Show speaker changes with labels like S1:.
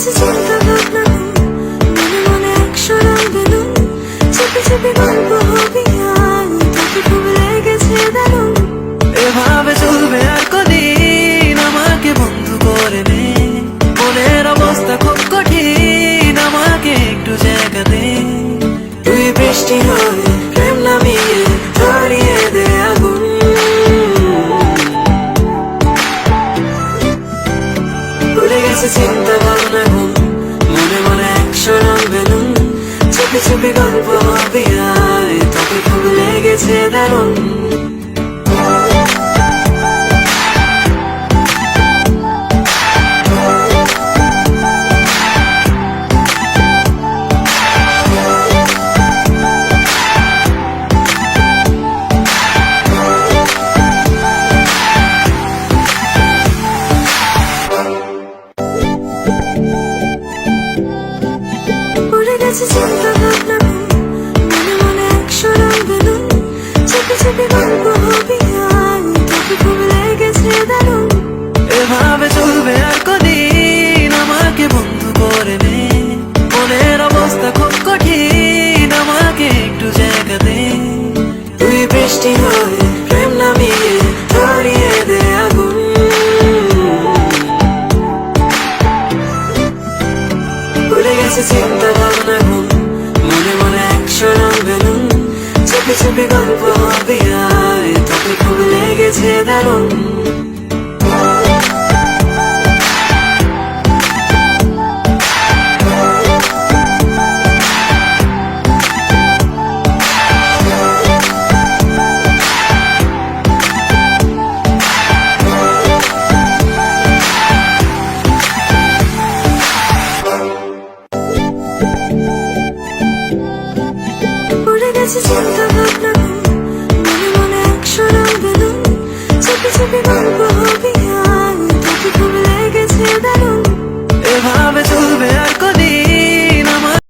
S1: গেছে চিন্তা ভাবনা মনে মনে একশো রঙ বেলুন চেপে চেপে গল্প হবি আর তোকে খুব লেগেছে দারুণ।
S2: এভাবে চলবে আর কদিন আমাকে বন্ধু করে নে। মনের অবস্থা খুব কঠিন আমাকে একটু জায়গা দে। তুই বৃষ্টি হয়ে গেছে চিন্তা ভাবনা ঘুম মনে মনে একশো রঙ বেলুন চেপে চেপে গল্প হবে তোকে খুব লেগেছে দারুণ।
S1: গেছে চিন্তা ভাবনা মনে মনে একশো রঙ বেলুন চেপে চেপে
S2: গেছে চিন্তা ভাবনা ঘুম। মনে মনে একশো রঙ বেলুন। চেপে চেপে গল্প হবে আয়
S1: উড়ে গেছে চিন্তা ভাবনা মনে মনে একশো রং বেলুন চেপে চেপে গল্প হবি আর তোকে খুব লেগেছে দারুণ।